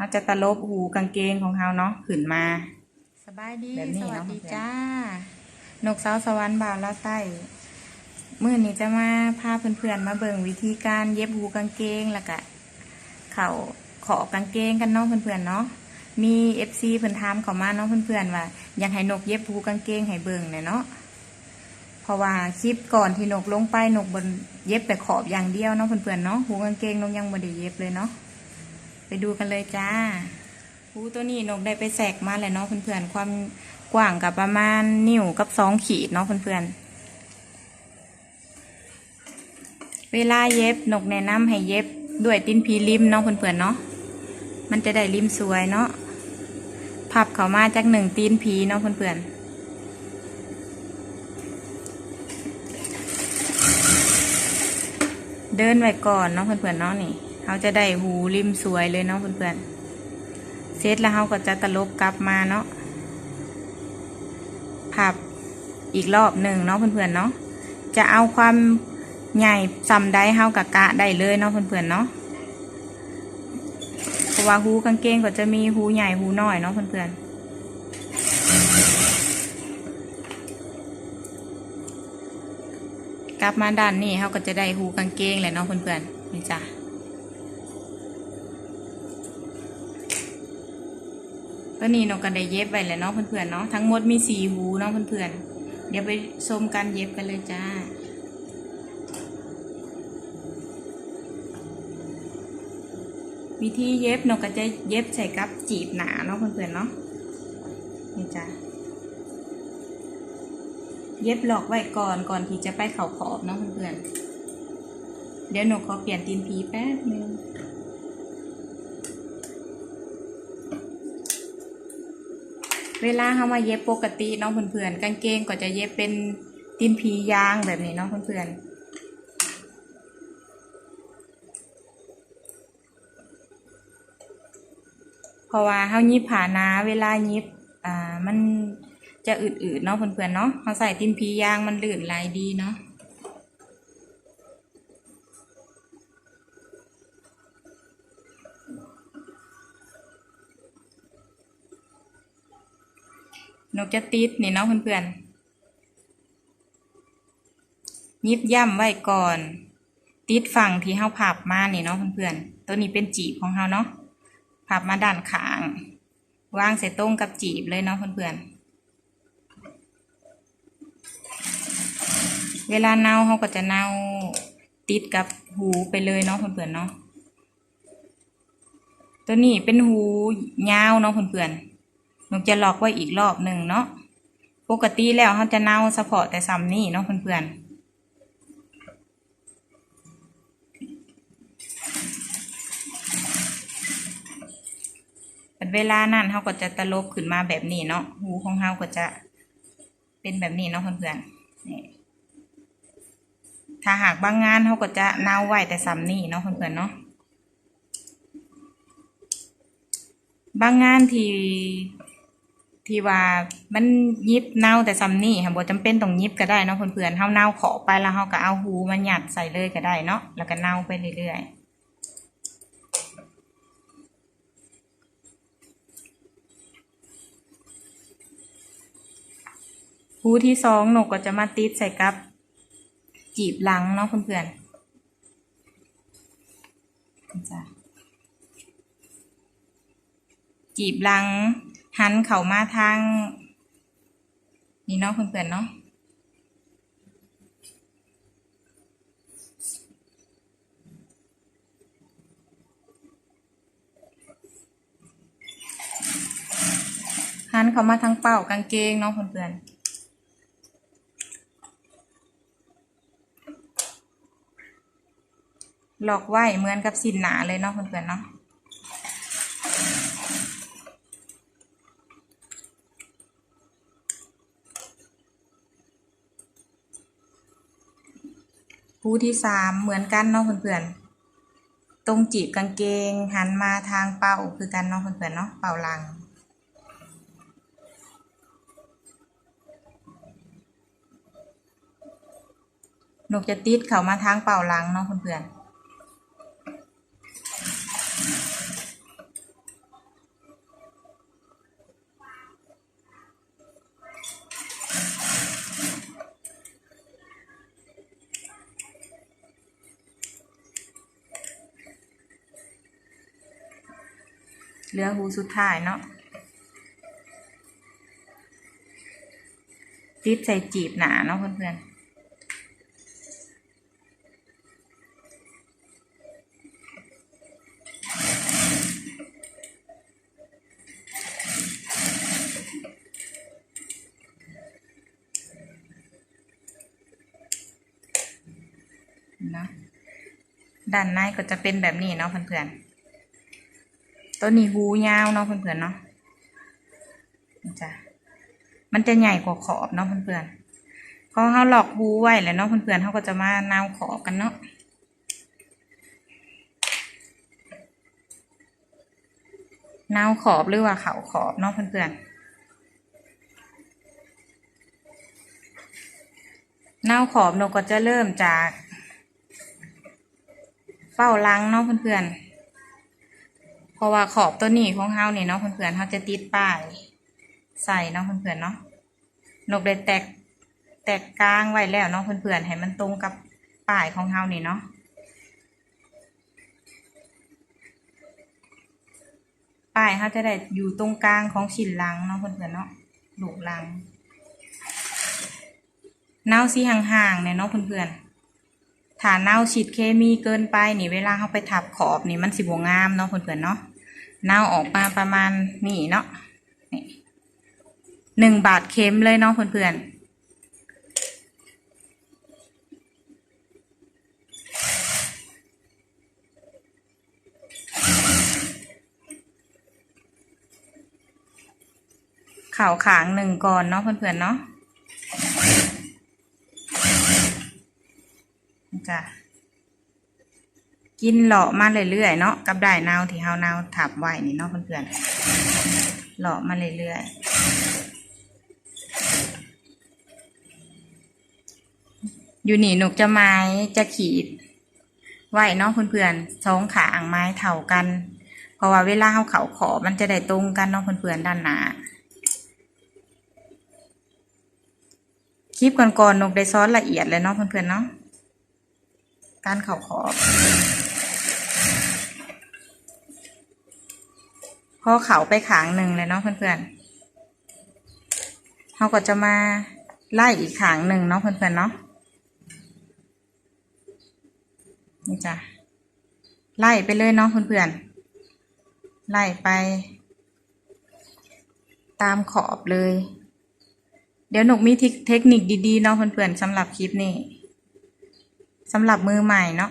เราจะตะลบหูกางเกงของเราเนาะขึ้นมา สบายดีแบบนี้สวัสเนาะดีเพื่อนจ้านกสาวสวรรค์บ่าวละไส้มื่อนี้จะมาพาเพื่อนๆมาเบิ่งวิธีการเย็บหูกางเกงแล้วก็เข่าขอกางเกงกันเนาะเพื่อนๆเนาะมีเอฟซีเพิ่นถามเขามาเนาะเพื่อนๆว่าอยากให้นกเย็บหูกางเกงให้เบิ่งเนี่ยเนาะเพราะว่าคลิปก่อนที่นกลงไปนกบนเย็บแต่ขอบอย่างเดียวเนาะเพื่อนๆเนาะหูกางเกงนกยังบ่ได้เย็บเลยเนาะ ไปดูกันเลยจ้าหูตัวนี้นกได้ไปแสกมาแล้วเนาะเพื่อนๆ ความกว้างกับประมาณนิ้วกับสองขีดเนาะเพื่อนๆ เวลาเย็บนกแนะนำให้เย็บด้วยติ้นพีริมเนาะเพื่อนๆเนาะ มันจะได้ริมสวยเนาะ พับเข้ามาจากหนึ่งตีนผีเนาะเพื่อนๆเดินไว้ก่อนเนาะเพื่อนๆเนาะนี่ เขาจะได้หูริมสวยเลยเนาะเพื่อนๆเสร็จแล้วเราก็จะตลบกลับมาเนาะพับอีกรอบหนึ่งเนาะเพื่อนๆเนาะจะเอาความใหญ่ซ้ำได้เฮากับกะได้เลยเนาะเพื่อนๆเนาะเพราะว่าหูกางเกงก็จะมีหูใหญ่หูน้อยเนาะเพื่อนๆกลับมาด้านนี้เขาก็จะได้หูกางเกงแหละเนาะเพื่อนๆนี่จ้ะ ก็นี่นกกันได้เย็บไปแล้วเนาะเพื่อนๆเนาะทั้งหมดมีสี่หูเนาะเพื่อนๆเดี๋ยวไปชมกันเย็บกันเลยจ้าวิธีเย็บนกก็จะเย็บใส่กับจีบหนาเนาะเพื่อนๆเนาะนี่จ้าเย็บหลอกไว้ก่อนก่อนที่จะไปเข่าขอบเนาะเพื่อนๆเดี๋ยวหนกขอเปลี่ยนตีนผีแป๊บนึง เวลาเขามาเย็บปกติเนาะเพื่อนๆกางเกงก็จะเย็บเป็นตีนผียางแบบนี้เนาะเพื่อนๆเพราะว่าเขายิบผ่านาเวลายิบอ่ามันจะอืดๆเนาะเพื่อนๆเนาะเขาใส่ตินพียางมันลื่นไหลดีเนาะ นกจะติดนี่เนาะเพื่อนๆยิบย่ำไว้ก่อน ติดฝั่งที่เฮาพับมานี่เนาะเพื่อนๆ ตัวนี้เป็นจีบของเฮาเนาะพับมาด้านข้างวางใส่ตรงกับจีบเลยเนาะเพื่อนๆ เวลาเน่าเฮาก็จะเน่าติดกับหูไปเลยเนาะเพื่อนๆเนาะ ตัวนี้เป็นหูยาวเนาะเพื่อนๆ หนกจะลอกไว้อีกรอบหนึ่งเนาะปกติแล้วเขาจะเน่าเฉพาะแต่ซ้ำนี่เนาะเพื่อนๆเป็นเวลานั้นเขาก็จะตลบขึ้นมาแบบนี้เนาะหูของเขาก็จะเป็นแบบนี้เนาะเพื่อนๆนี่ถ้าหากบางงานเขาก็จะเน่าไหวแต่ซ้ำนี่เนาะเพื่อนๆเนาะบางงานที่ ที่ว่ามันยิบเน่าแต่ซ้ำนี่ค่ะบ่จำเป็นต้องยิบก็ได้เนาะเพื่อนๆเฮาเน่าขอไปแล้วเฮาก็เอาหูมันหยัดใส่เลยก็ได้เนาะแล้วก็เน่าไปเรื่อยๆหูที่สองหนูก็จะมาติดใส่กับ จีบหลังเนาะเพื่อนๆจีบหลัง หันเข่ามาทาง นี่เนาะเพื่อนๆเนาะหันเข้ามาทางเป้ากางเกงเนาะเพื่อนๆหลอกไหวเหมือนกับสินหนาเลยเนาะเพื่อนๆเนาะ ผู้ที่สามเหมือนกันเนาะเพื่อนๆ ตรงจีบกางเกงหันมาทางเป่าคือกันเนาะเพื่อนๆเนาะเป่าหลัง นกจะติดเข้ามาทางเป่าหลังเนาะเพื่อนๆ เหลือหูสุดท้ายเนาะติดใส่จีบหนาเนาะเพื่อนๆเนาะด้านในก็จะเป็นแบบนี้เนาะเพื่อนๆ ตัวนี้หูยาวเนาะเพื่อนๆเนาะจ้ะมันจะใหญ่กว่าขอบเนาะเพื่อนๆพอเขาหลอกหูไว้แล้วเนาะเพื่อนๆเขาก็จะมาเนาขอบกันเนาะเนาขอบหรือว่าเขาขอบเนาะเพื่อนๆนาขอบเราก็จะเริ่มจากเป้าลังเนาะเพื่อนๆ เพราะว่าขอบตัวนี้ของเฮาเนี่ยเนาะเพื่อนๆเฮาจะติดป้าย ใส่เนาะเพื่อนๆเนาะนกได้แตกแตกกลางไว้แล้วเนาะเพื่อนๆให้มันตรงกับป้ายของเฮานี่เนาะป้ายเฮาจะได้อยู่ตรงกลางของชิ้นลังเนาะเพื่อนๆเนาะหลูกลังเน่าสีห่างๆเนี่ยเนาะเพื่อนๆถ้าเน่าฉีดเคมีเกินไปนี่เวลาเขาไปทับขอบนี่มันสิบวงามเนาะเพื่อนๆเนาะ เน่าออกมาประมาณนี่เนาะนี่หนึ่งบาทเค็มเลยเนาะเพื่อนๆข่าวขางหนึ่งก่อนเนาะเพื่อนๆเนาะจ้ะ กินหล่อมาเรื่อยๆเนาะกับได้นาวที่เฮานาวถับไว้นี่เนาะเพื่อนๆหล่อมาเรื่อยๆอยู่นี่หนกจะไม้จะขีดไว้เนาะเพื่อนๆสองขาอ่างไม้เท่ากัน เพราะว่าเวลาเฮาเขาขอมันจะได้ตรงกันเนาะเพื่อนๆด้านหน้าคลิปก่อนๆนกได้ซ้อนละเอียดเลยเนาะเพื่อนๆเนาะการเข่าขอบ พอเขาไปขางหนึ่งเลยเนาะเพื่อนๆเขาก็จะมาไล่อีกขางหนึ่งเนาะเพื่อนๆเนาะนี่จ้ะไล่ไปเลยเนาะเพื่อนๆไล่ไป ตามขอบเลย เดี๋ยวหนกมีเทคนิคดีๆเนาะเพื่อนๆสำหรับคลิปนี้สำหรับมือใหม่เนาะ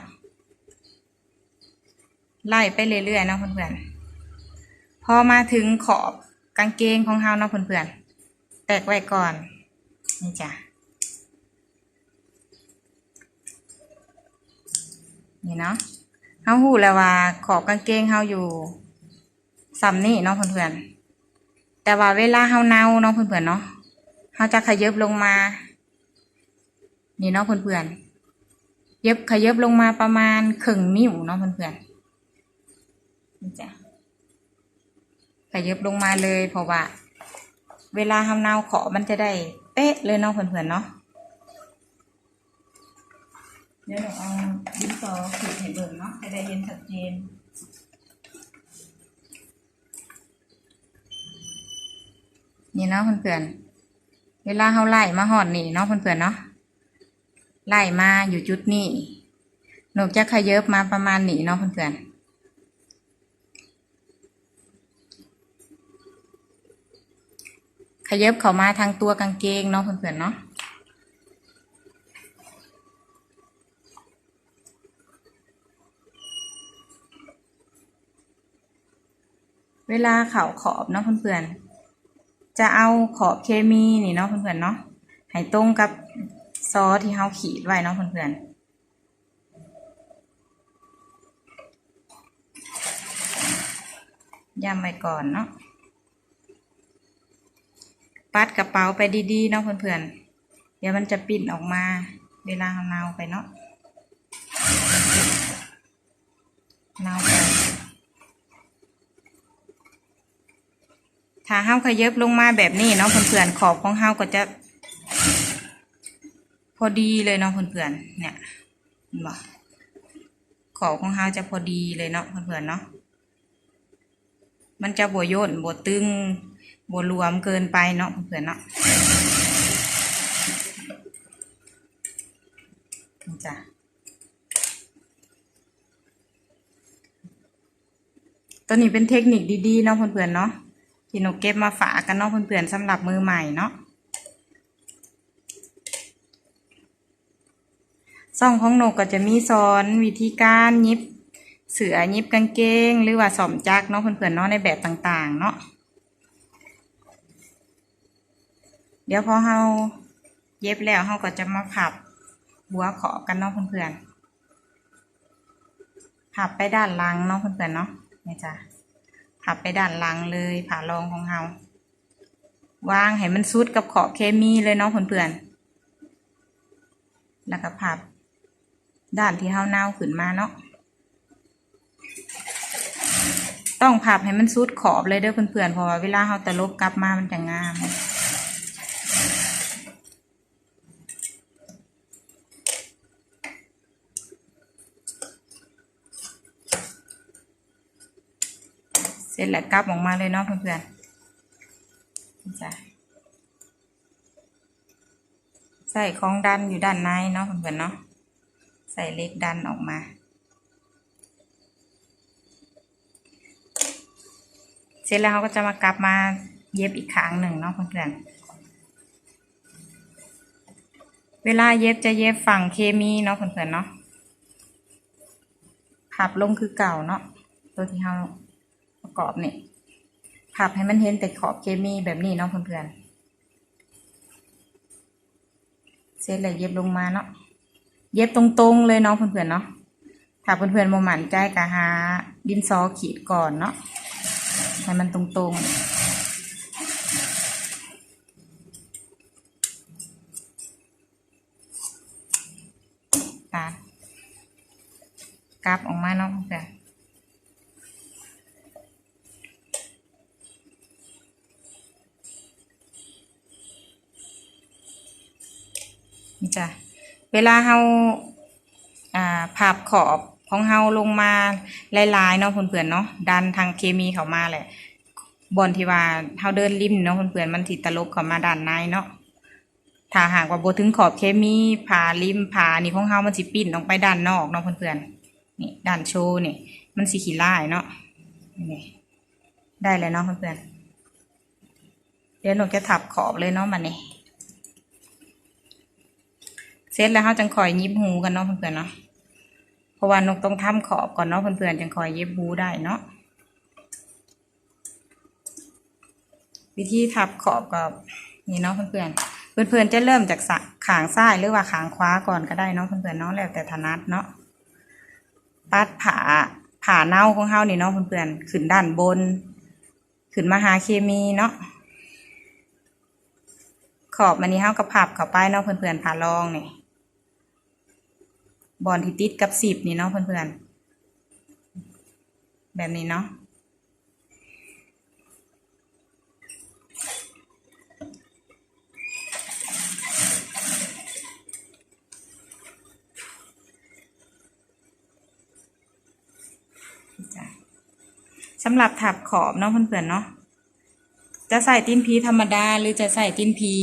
ไล่ไปเรื่อยๆเนาะเพื่อนๆ อมาถึงขอบกางเกงของเฮาเนาะเพื่อนๆ แตกไว้ก่อน นี่จ้ะ นี่เนาะเฮาหูแล้วว่าขอบกางเกงเฮาอยู่ซ้ำนี่เนาะเพื่อนๆ แต่ว่าเวลาเฮาเนาเนาะเพื่อนๆเนาะเฮาจะขยับลงมา นี่เนาะเพื่อนๆเย็บขยับลงมาประมาณครึ่งนิ้วเนาะเพื่อนๆนี่จ้ะ ขยับลงมาเลยเพราะว่า เวลาทำนาวขอมันจะได้เป๊ะเลยเนาะเพื่อนๆเนาะเดี๋ยวเราเอาดินสอขีดให้เบิ่งเนาะจะได้เห็นชัดเจนนี่เนาะเพื่อนๆ เวลาเขาไล่มาหอดนี่เนาะเพื่อนๆเนาะ ไล่มาอยู่จุดนี้ หนูจะขยับมาประมาณนี้เนาะเพื่อนๆ ขยับเข้ามาทางตัวกางเกงเนาะเพื่อนๆเนาะเวลาเข่าขอบเนาะเพื่อนๆ จะเอาขอบเคมีนี่เนาะเพื่อนๆเนาะให้ตรงกับซอสที่เฮาขีดไว้เนาะเพื่อนๆย้ำไว้ก่อนเนาะ ปัดกระเป๋าไปดีๆเนาะเพื่อนๆ เดี๋ยวมันจะปิ่นออกมา เวลาเราเนาไปเนาะเนาไปถ้าเฮาขยับลงมาแบบนี้เนาะเพื่อนๆขอบของเฮาก็จะ พอดีเลยเนาะเพื่อนๆเนี่ยเห็นบ่ขอบของเฮาจะพอดีเลยเนาะเพื่อนๆเนาะมันจะบัวย่นบวตึง บวรวมเกินไปเนาะเพื่อนเนาะจ้ะตัวนี้เป็นเทคนิคดีๆเนาะเพื่อนๆเนาะที่หนูเก็บมาฝากกันเนาะเพื่อนๆสำหรับมือใหม่เนาะซ่องของหนกก็จะมีสอนวิธีการยิบเสือยิบกางเกง หรือว่าสอมจักเนาะเพื่อนๆเนาะในแบบต่างๆ เนาะ เดี๋ยวพอเราเย็บแล้วเราก็จะมาพับหัวขอบกันเนาะเพื่อนๆพับไปด้านหลังเนาะเพื่อนๆเนาะนี่จ้ะพับไปด้านหลังเลยผ่ารองของเราวางให้มันซุดกับขอบเคมีเลยเนาะเพื่อนๆแล้วก็พับด้านที่เฮาเน่าขึ้นมาเนาะต้องพับให้มันสุดขอบเลยเด้อเพื่อนๆเพราะว่าเวลาเฮาตะลบกลับมามันจะงาม ร็จแล้วกลับออกมาเลยเนาะเพื่อนๆจ้ะใส่ของดันอยู่ด้านในเนาะเพื่อนๆเนาะใส่เล็กดันออกมา เสร็จแล้วเขาก็จะมากลับมาเย็บอีกครั้งหนึ่งเนาะเพื่อนๆเวลาเย็บจะเย็บฝั่งเคมีเนาะเพื่อนๆเนาะพับลงคือเก่าเนาะตัวที่เรา ประกอบเนี่ยพับให้มันเห็นแต่ขอบเคมีแบบนี้เนาะเพื่อนๆเสร็จแล้วเย็บลงมาเนาะเย็บตรงๆเลยเนาะเพื่อนๆเนาะถ้าเพื่อนๆโมหมันใจก็หาดินซอขีดก่อนเนาะให้มันตรงๆตาดกลับออกมาเนาะเพื่อน จ้ะเวลาเฮาอ่าพับขอบของเฮาลงมาลายๆเนาะเพื่อนๆเนาะดันทางเคมีเข้ามาแหละบอนที่ว่าเฮาเดินริมเนาะเพื่อนๆมันสิตลบเข้ามาด้านในเนาะถ้าหากว่าโบถึงขอบเคมีผ่าริมผ่านี่ของเฮามันสิปิ้นออกไปด้านนอกเนาะเพื่อนๆนี่ด้านโชว์นี่มันสิขี้ลายเนาะนี่ได้เลยเนาะเพื่อนๆเดี๋ยวหนูจะถับขอบเลยเนาะมันนี่ ร็จแล้วเขาจังคอยยิบหูกันเนาะเพื่อนๆเนาะเพราะว่านกต้องทำขอบก่อนเนาะเพื่อนๆจังคอยย็บหูได้เนาะวิธีทับขอบกับนี่เนาะเพื่อนๆเพื่อนๆจะเริ่มจากสะขางซ้ายหรือว่าขางขวาก่อนก็ได้เนาะเพื่อนๆเนาะแล้วแต่ถนัดเนาะปัดผ่าผ่าเน่าของเฮานี่เนาะเพื่อนๆขึ้นด้านบน ขึ้นมาหาเคมีเนาะขอบมันนี้เฮากับพับเข้าไปเนาะเพื่อนๆผ่ารองนี่ บอลที่ติดกับสิบนี่เนาะเพื่อนๆ แบบนี้เนาะสำหรับถับขอบเนาะเพื่อนๆเนาะจะใส่ติ้นพีธรรมดา หรือจะใส่ติ้นพี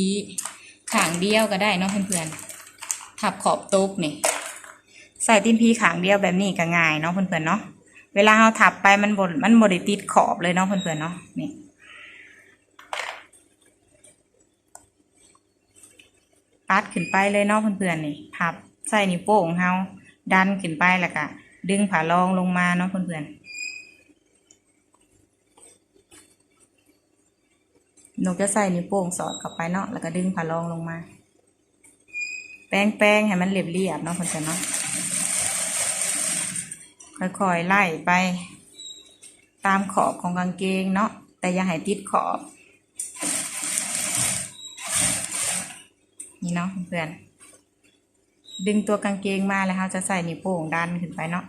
ขางเดียวก็ได้เนาะเพื่อนๆถับขอบตุ๊กนี่ ใส่ติ้นพีขางเดียวแบบนี้ก็ง่ายเนาะเพื่อนๆเนาะเวลาเราถับไปมันบดมันบดติดขอบเลยเนาะเพื่อนๆเนาะนี่ปัดขึ้นไปเลยเนาะเพื่อนๆนี่พับใส่นิ้วโป้งเฮาดันขึ้นไปแล้วก็ดึงผารองลงมาเนาะเพื่อนๆนกจะใส่นิ้วโป้งสอดเข้าไปเนาะแล้วก็ดึงผารองลงมา แป้งแป้งให้มันเรียบเรียบๆเนาะเพื่อนๆเนาะ ค่อยๆไล่ไป ตามขอบของกางเกงเนาะแต่อย่าให้ติดขอบ นี่เนาะเพื่อนดึงตัวกางเกงมาแล้วเราจะใส่นิ้วโป้งดันขึ้นไปเนาะ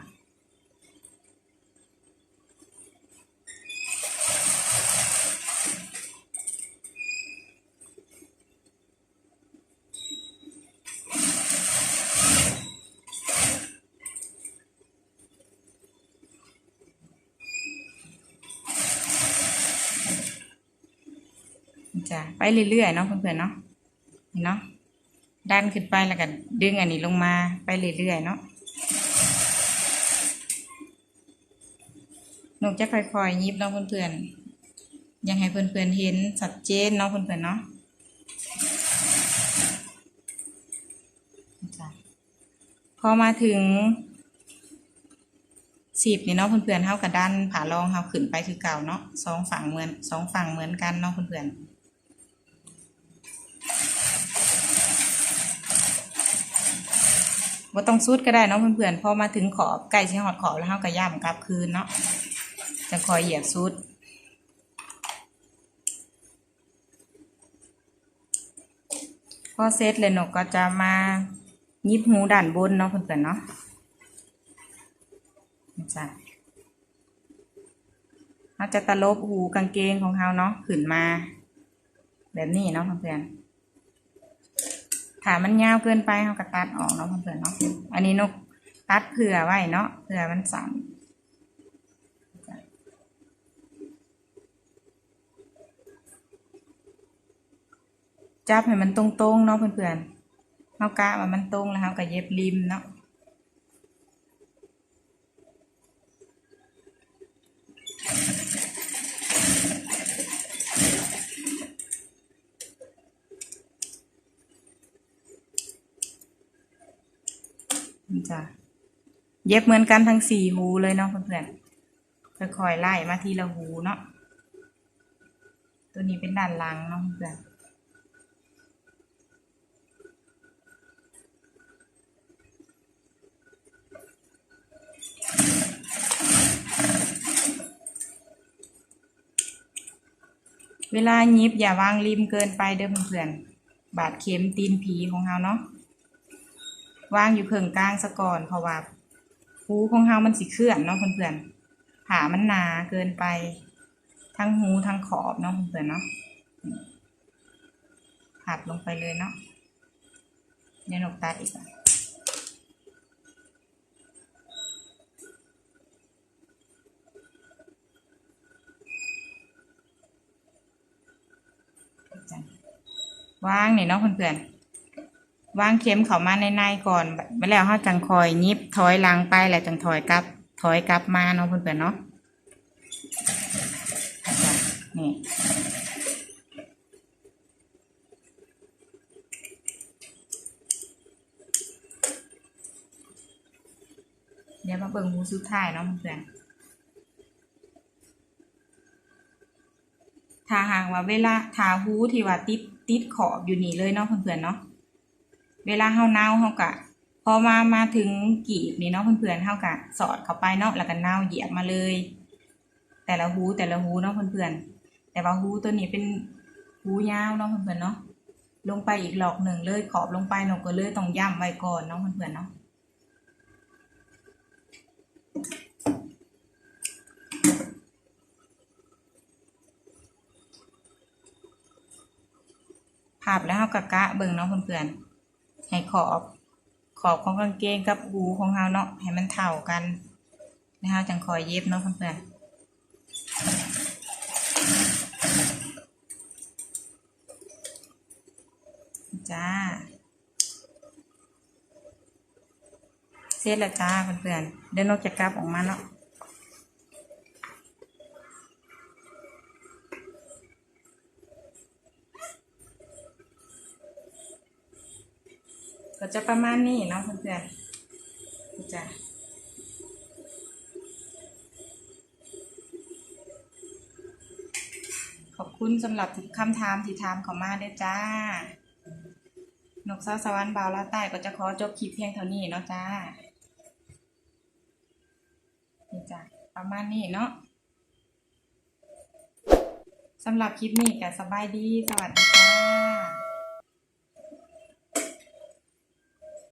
จ้ะไป เรื่อยๆเนาะเพื่อนๆเนาะเนาะดันขึ้นไปแล้วก็ดึงอันนี้ลงมาไปเรื่อยๆเนาะนกจะค่อยๆยิบเนาะเพื่อนๆยังให้เพื่อนๆเห็นชัดเจนเนาะเพื่อนๆเนาะพอมาถึงสิบนี่เนาะเพื่อนๆเท่ากับด้านผารองเท่าขึ้นไปคือเก่าเนาะสองฝั่งเหมือนสองฝั่งเหมือนกันเนาะเพื่อนๆ ว่าต้องสุดก็ได้เนาะเพื่อนๆพอมาถึงขอบใกล้ชิหอดขอบแล้วเฮาก็ย่ำกลับคืนเนาะจะคอยเหยียบสุดพอเซตเลยหนกก็จะมายิบหูด้านบนเนาะเพื่อนๆเนาะจ้ะเราจะตะลบหูกางเกงของเขาเนาะขึ้นมา แบบนี้เนาะเพื่อนๆ ถ้ามันยาวเกินไปเขาก็ตัดออกเนาะเพื่อนเนาะอันนี้นกตัดเผื่อไว้เนาะเผื่อมันสั่นจับให้มันตรงๆเนาะเพื่อนๆเขากะว่ามันตรงแล้วเขาก็เย็บริมเนาะ นี่ จ้ะเย็บเหมือนกันทั้งสี่หูเลยเนาะเพื่อนๆคอยไล่มาทีละหูเนาะตัวนี้เป็นด้านหลังเนาะเพื่อนเวลายิบอย่าวางริมเกินไปเด้อเพื่อนๆบาดเข็มตีนผีของเราเนาะ วางอยู่เพิงกลางซะก่อนเพราะว่าหูของเฮามันสิเคลื่อนเนาะเพื่อนๆขามันหนาเกินไป ทั้งหูทั้งขอบเนาะเพื่อนๆเนาะผัดลงไปเลยเนาะเดี๋ยวนกตัดอีกวางนี่เนาะเพื่อนๆ วางเข็มเข้ามาในในๆก่อนไปแล้วเฮาจังคอยยิบถอยหลังไปแล้วจังถอยกลับ ถอยกลับมาเนาะเพื่อนๆเนาะนี่เดี๋ยวมาเบิ่งหูสุดท้ายเนาะเพื่อนถ้าหากว่าเวลาทาหูที่ว่าติดติดขอบอยู่นี่เลยเนาะเพื่อนๆเนาะ เวลาเฮาเน่าเฮากะพอมามาถึงกีบนี่เนาะเพื่อนๆเฮากะสอดเข้าไปเนาะแล้วก็เน่าเหยียบมาเลย แต่ละหูแต่ละหูเนาะเพื่อนๆแต่ว่าหูตัวนี้เป็นหูยาวเนาะเพื่อนๆเนาะลงไปอีกหลอกหนึ่งเลยขอบลงไปเนาะก็เลยต้องย่ำไว้ก่อนเนาะเพื่อนๆเนาะภาพแล้วเฮากะกะเบิ่งเนาะเพื่อนๆ ให้ขอบขอบของกางเกงกับหูของเราเนาะให้มันเท่ากันนะคะจังคอยเย็บเนาะเพื่อนจ้าเสร็จแล้วจ้าเพื่อนๆเดี๋ยวนกจะกลับออกมาเนาะ ก็จะประมาณนี้เนาะเพื่อนๆจ้าขอบคุณสำหรับคำถามที่ถามเข้ามาเด้จ้านกสาสวรรค์บ่าวลาใต้ก็จะขอจบคลิปเพียงเท่านี้เนาะจ้านี่จ้ะประมาณนี้เนาะสำหรับคลิปนี้ก็สบายดี สวัสดี